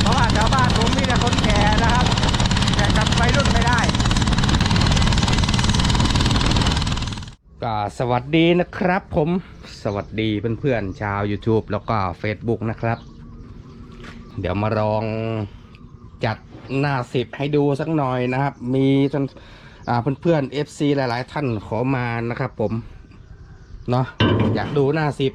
เพราะว่าชาวบ้านผมมีแต่คนแก่นะครับแข่กับวัยรุ่นไม่ได้ก็สวัสดีนะครับผมสวัสดีเพื่อนๆชาว YouTube แล้วก็ Facebook นะครับ เดี๋ยวมาลองจัดหน้าสิบให้ดูสักหน่อยนะครับ มีจนอ่าเพื่อนๆ FC หลายๆ ท่านขอมานะครับผม เนาะอยากดูหน้าสิบ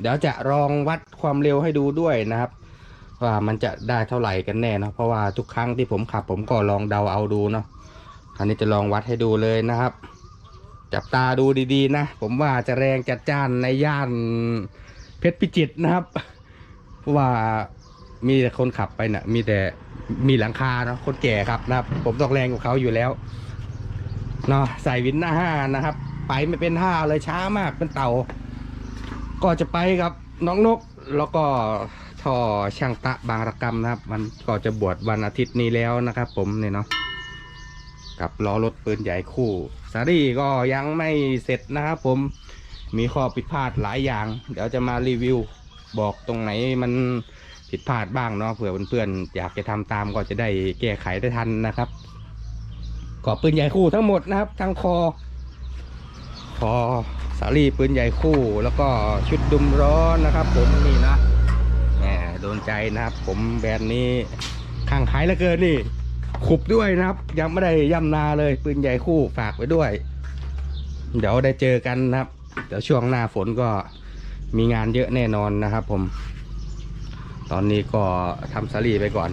เดี๋ยวจะลองวัดความเร็วให้ดูด้วยนะครับ ว่ามันจะได้เท่าไหร่กันแน่เนาะเพราะว่าทุกครั้งที่ผมขับ ผมก็ลองเดาเอาดูเนาะอันนี้จะลองวัดให้ดูเลยนะครับ จับตาดูดีๆนะ ผมว่าจะแรงจัดจ้านในย่านเพชรพิจิตรนะครับเพราะว่ามีแต่คนขับไปเนะ่ะมีแต่มีหลังคาเนาะคนแก่ครับนะครับ ผมต้องแรงกว่าเขาอยู่แล้วเนาะใส่วินหน้าห้านะครับ ไปไม่เป็นห้าเลยช้ามากเป็นเต่า ก็จะไปกับน้องนกแล้วก็ท่อช่างตะบางระกรรมนะครับ มันก็จะบวชวันอาทิตย์นี้แล้วนะครับ ผมเนี่ยเนาะกับล้อรถปืนใหญ่คู่สารีก็ยังไม่เสร็จนะครับผมมีข้อผิดพลาดหลายอย่าง เดี๋ยวจะมารีวิว บอกตรงไหนมันผิดพลาดบ้างเนาะเผื่อเพื่อนๆอยากจะทำตามก็จะได้แก้ไขได้ทันนะครับก็ปืนใหญ่คู่ทั้งหมดนะครับทั้งคอคอ สารี่ปืนใหญ่คู่ แล้วก็ชุดดุมร้อนนะครับผมนี่นะแหมโดนใจนะครับ ผมแบรนด์นี้ข้างขายเหลือเกินนี่ ขุบด้วยนะครับ ยังไม่ได้ย่ำนาเลยปืนใหญ่คู่ฝากไว้ด้วย เดี๋ยวได้เจอกันนะครับ เดี๋ยวช่วงหน้าฝนก็มีงานเยอะแน่นอนนะครับ ผม ตอนนี้ก็ทำสลีไปก่อน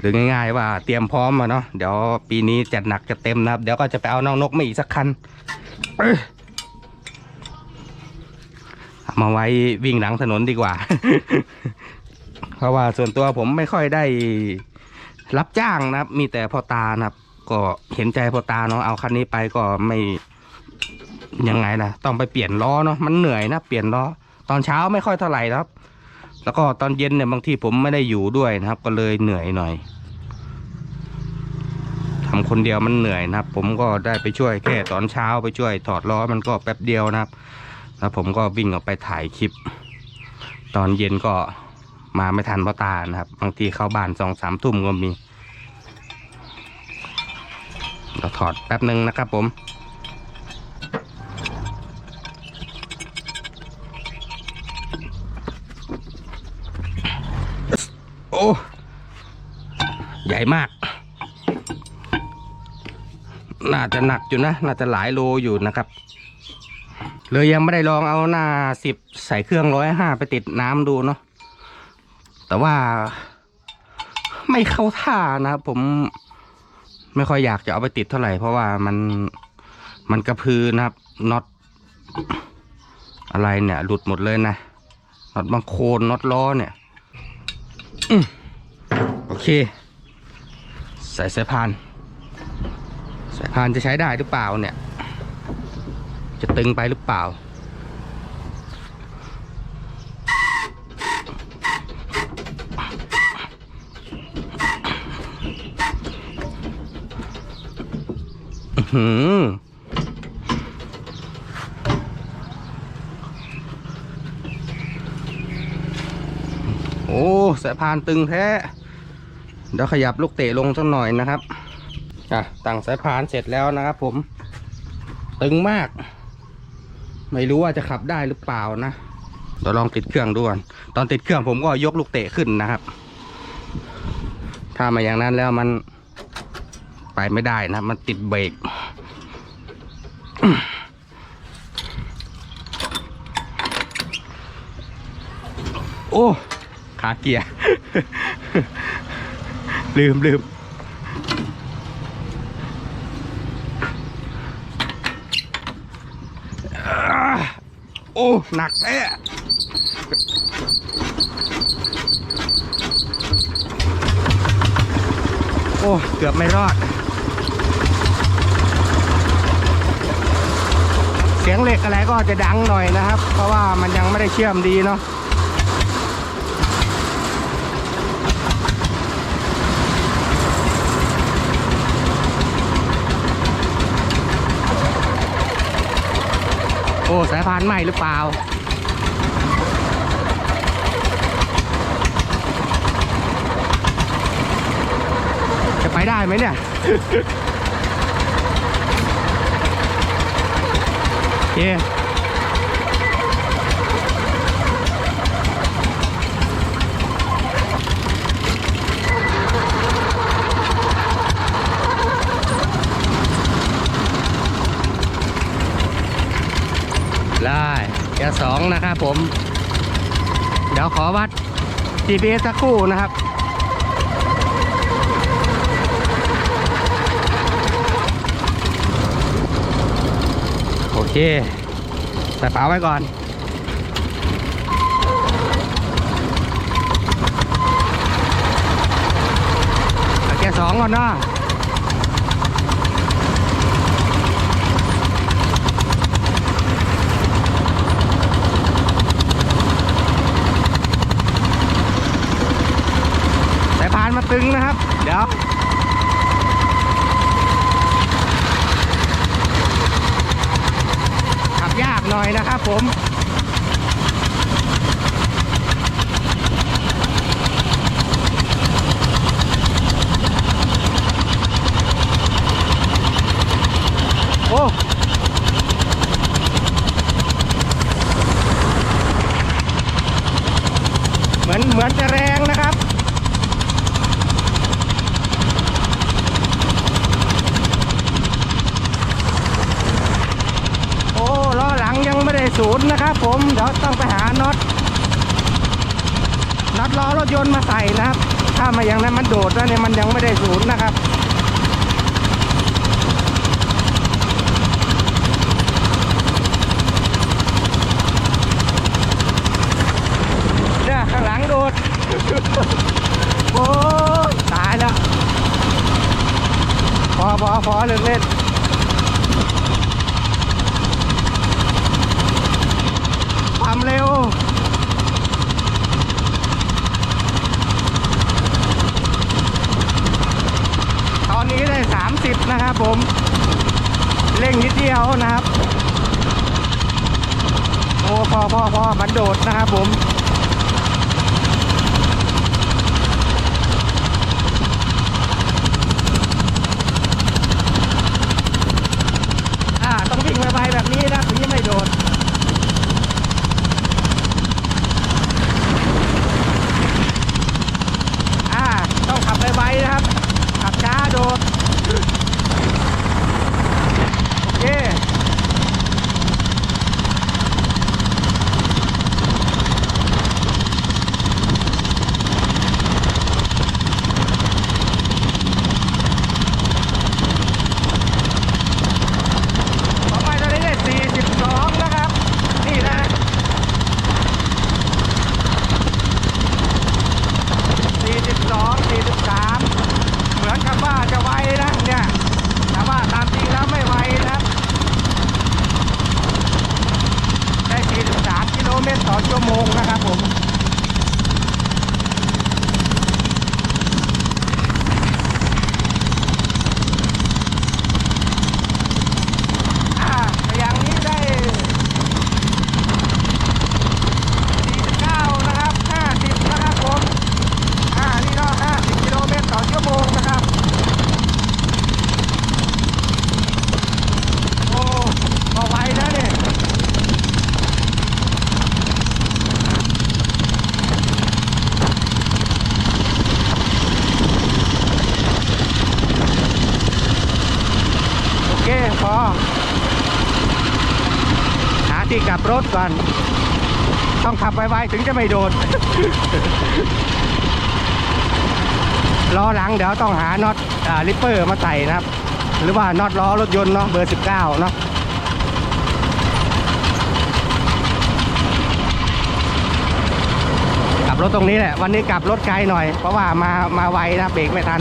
หรือง่ายๆว่าเตรียมพร้อมมาเนาะเดี๋ยวปีนี้จัดหนักจะเต็มนะครับ เดี๋ยวก็จะไปเอาน้องนกมาอีกสักคันเอ มาไว้วิ่งหลังถนนดีกว่า เพราะว่าส่วนตัวผมไม่ค่อยได้รับจ้างนะครับ มีแต่พ่อตานะครับ ก็เห็นใจพ่อตาเนาะเอาคันนี้ไปก็ไม่ยังไงนะต้องไปเปลี่ยนล้อเนาะมันเหนื่อยนะเปลี่ยนล้อตอนเช้าไม่ค่อยเท่าไหร่ครับ แล้วก็ตอนเย็นเนี่ยบางทีผมไม่ได้อยู่ด้วยนะครับ ก็เลยเหนื่อยหน่อยทำคนเดียวมันเหนื่อยนะครับ ผมก็ได้ไปช่วยแค่ตอนเช้าไปช่วยถอดล้อมันก็แป๊บเดียวนะครับ แล้วผมก็วิ่งออกไปถ่ายคลิป ตอนเย็นก็มาไม่ทันพ่อตานะครับ บางทีเข้าบ้านสองสามทุ่มก็มีเราถอดแป๊บหนึ่งนะครับผมโอ้ใหญ่มาก น่าจะหนักอยู่นะ น่าจะหลายโลอยู่นะครับ เลยยังไม่ได้ลองเอาหน้าสิบใส่เครื่องร้อยห้าไปติดน้ำดูเนาะแต่ว่าไม่เข้าท่านะครับผมไม่ค่อยอยากจะเอาไปติดเท่าไหร่ เพราะว่ามันมันกระพือนะครับน็อตอะไรเนี่ย หลุดหมดเลยนะน็อตบางโคนน็อตล้อเนี่ยอโอเค ใส่สายพานสายพานจะใช้ได้หรือเปล่าเนี่ย จะตึงไปหรือเปล่าหืมโอ้สายพานตึงแท้ เดี๋ยวขยับลูกเตะลงสักหน่อยนะครับ อะตั้งสายพานเสร็จแล้วนะครับผม ตึงมาก ไม่รู้ว่าจะขับได้หรือเปล่านะเดี๋ยวลองติดเครื่องดูก่อนตอนติดเครื่องผมก็ยกลูกเตะขึ้นนะครับ ถ้ามาอย่างนั้นแล้วมันไปไม่ได้นะ มันติดเบรกโอ้ ขาเกียร์ ลืมลืมอ่า โอ้ หนักแท้โอ้ เกือบไม่รอด เสียงเหล็กอะไรก็จะดังหน่อยนะครับ เพราะว่ามันยังไม่ได้เชื่อมดีเนาะ สายพานใหม่หรือเปล่า จะไปได้ไหมเนี่ยเย้ ได้เกียร์สองนะครับผม เดี๋ยวขอวัด GPS สักครู่นะครับโอเคใส่ฝาไว้ก่อนเอาเกียร์สองก่อนเนาะ สายพานมา ตึงนะครับ เดี๋ยวขับยากหน่อยนะครับผม โอ้ เหมือนเหมือนจะแรงนะครับ โอ้ล้อหลังยังไม่ได้ศูนย์นะครับผม เดี๋ยวต้องไปหาน็อต น็อตล้อรถยนต์มาใส่นะครับ ถ้ามาอย่างนั้นมันโดดนะเนี่ยมันยังไม่ได้ศูนย์นะครับเนี่ยข้างหลังโดด โอ้ตายแล้วพอพอพอเลิกเล่น ความเร็ว ตอนนี้ได้ 10 นะครับผมเร่งนิดเดียวนะครับ โอ้พอพอพอมันโดดนะครับผมอ่าต้องวิ่งไปแบบนี้นะถึงจะไม่โดด อ่า ต้องขับไวๆนะครับ ขับช้าโดด โอเค ต่อไปตอนนี้ได้42 นะครับ นี่นะ 42 43 เหมือนกับว่าจะไวนะเนี่ย แต่ว่าตามจริงแล้วไม่ไวนะครับ ได้ 43 กิโลเมตรต่อชั่วโมงนะครับผม อ่าอย่างนี้ได้ 49 นะครับ 50 นะครับผม อ่า นี่ก็50 กิโลเมตรต่อชั่วโมงนะครับ โอ้ก็ไวนะเนี่ย โอเค พอ หาที่กันต้องขับไวๆถึงจะไม่โดนล้อหลังเดี๋ยวต้องหาน็อตลิปเปอร์มาใส่นะครับ หรือว่าน็อตล้อรถยนต์เนาะเบอร์ 19 เนาะกลับรถตรงนี้แหละ วันนี้กลับรถไกลหน่อย เพราะว่ามามาไวนะเบรกไม่ทัน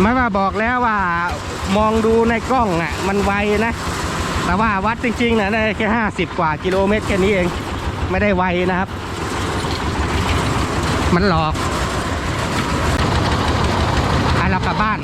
ไหมว่าบอกแล้วว่ามองดูในกล้องอะ มันไวนะ แต่ว่าวัดจริงๆนะได้แค่ห้าสิบกว่ากิโลเมตรแค่นี้เอง ไม่ได้ไวนะครับ มันหลอกให้เรากลับบ้าน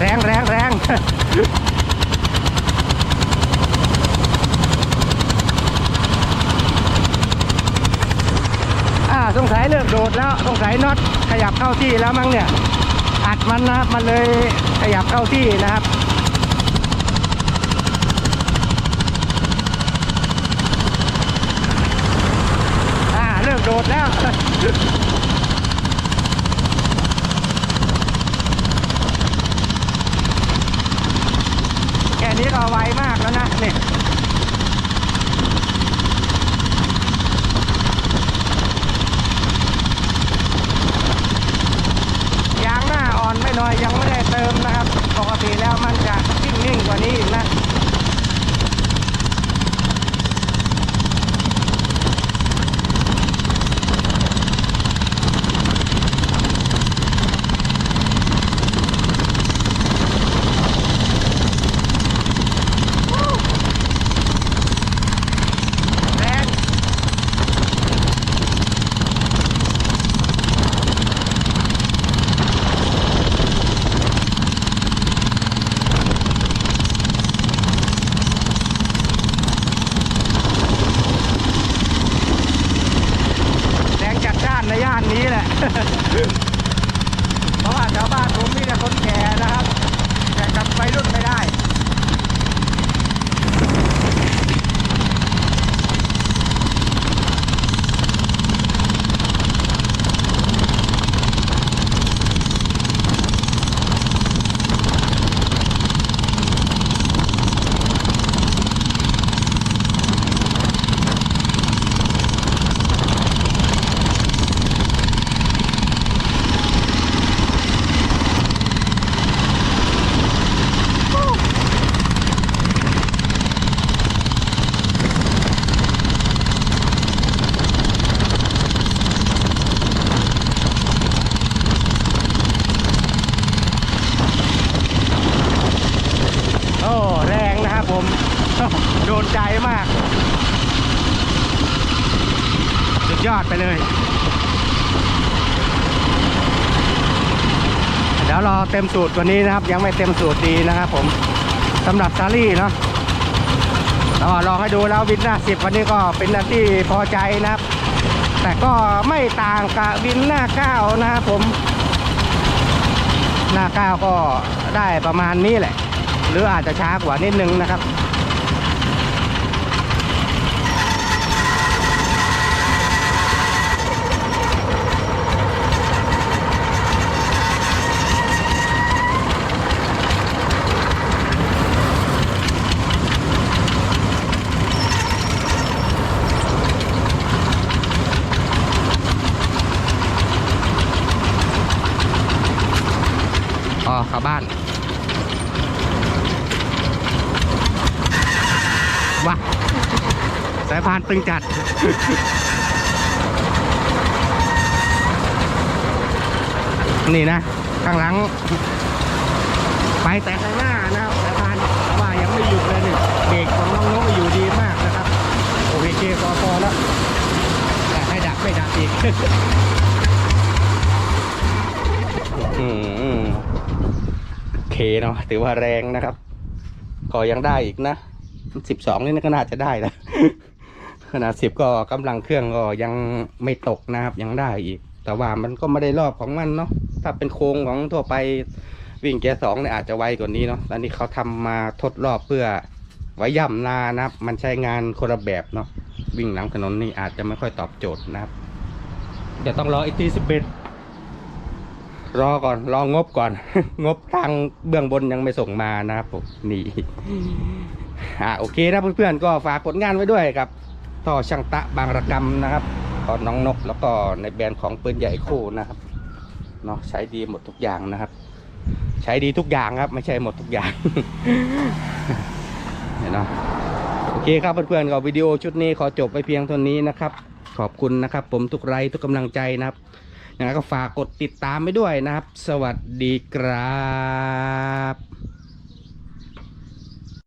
แรงแรงแรง อ่าสงสัยเลิกโดดแล้วสงสัยน็อตขยับเข้าที่แล้วมั้งเนี่ย อัดมันนะครับมันเลยขยับเข้าที่นะครับอ่าเลิกโดดแล้ว แค่นี้ก็ไวมากแล้วนะเนี่ยยางหน้าอ่อนไม่น้อยยังไม่ได้เติมนะครับ ปกติแล้วมันจะนิ่งๆกว่านี้อีกนะ แรงแรงจัดจ้านในย่านนี้แหละ เพราะว่าชาวบ้านผมมีแต่คนแก่นะครับแต่จำไปรุ่นไม่ได้ โอ้ แรงนะครับผม โดนใจมาก สุดไปเลย เดี๋ยวรอเต็มสูตรกว่านี้นะครับ ยังไม่เต็มสูตรดีนะครับผมสำหรับซารี่เนาะก็ลองให้ดูแล้ววินหน้าสิบวันนี้ก็เป็นหน้าที่พอใจนะครับ แต่ก็ไม่ต่างกับวินหน้าเก้านะครับผม หน้าเก้าก็ได้ประมาณนี้แหละ หรืออาจจะช้ากว่านิดนึงนะครับ อ๋อเข้าบ้าน ว้า สายพานตึงจัด นี่นะ ข้างหลัง ไปแต่ข้างหน้านะครับสายพานว่ายังไม่หยุดเลยนี่เบรกของน้องนกอยู่ดีมากนะครับ โอเคพอพอแล้วแต่ให้ดักไม่ดักอีกอืมโอเคเนาะถือว่าแรงนะครับ ก็ยังได้อีกนะสิบสองนี่ก็น่าจะได้นะ ขนาดสิบก็กำลังเครื่องก็ยังไม่ตกนะครับยังได้อีก แต่ว่ามันก็ไม่ได้รอบของมันเนาะถ้าเป็นโค้งของทั่วไปวิ่งแกสองเนี่ยอาจจะไวกว่านี้เนาะอันนี้เขาทำมาทดรอบเพื่อไว้ย่ำนานะครับ มันใช้งานคนละแบบเนาะวิ่งหลังถนนนี่อาจจะไม่ค่อยตอบโจทย์นะครับเดี๋ยวต้องรออีกทีสิบเอ็ดรอก่อนรองบก่อน งบทางเบื้องบนยังไม่ส่งมานะครับผมนี่อ่าโอเคนะเพื่อนๆก็ฝากผลงานไว้ด้วยครับ ท่อช่างตะบางระกำนะครับก็น้องนกแล้วก็ในแบรนด์ของปืนใหญ่คู่นะครับเนาะใช้ดีหมดทุกอย่างนะครับ ใช้ดีทุกอย่างครับ ไม่ใช่หมดทุกอย่างเห็นเนาะโอเคครับเพื่อนๆก็วิดีโอชุดนี้ขอจบไปเพียงเท่านี้นะครับ ขอบคุณนะครับ ผมทุกไลค์ทุกกำลังใจนะครับยังไงก็ฝากกดติดตามไปด้วยนะครับ สวัสดีครับ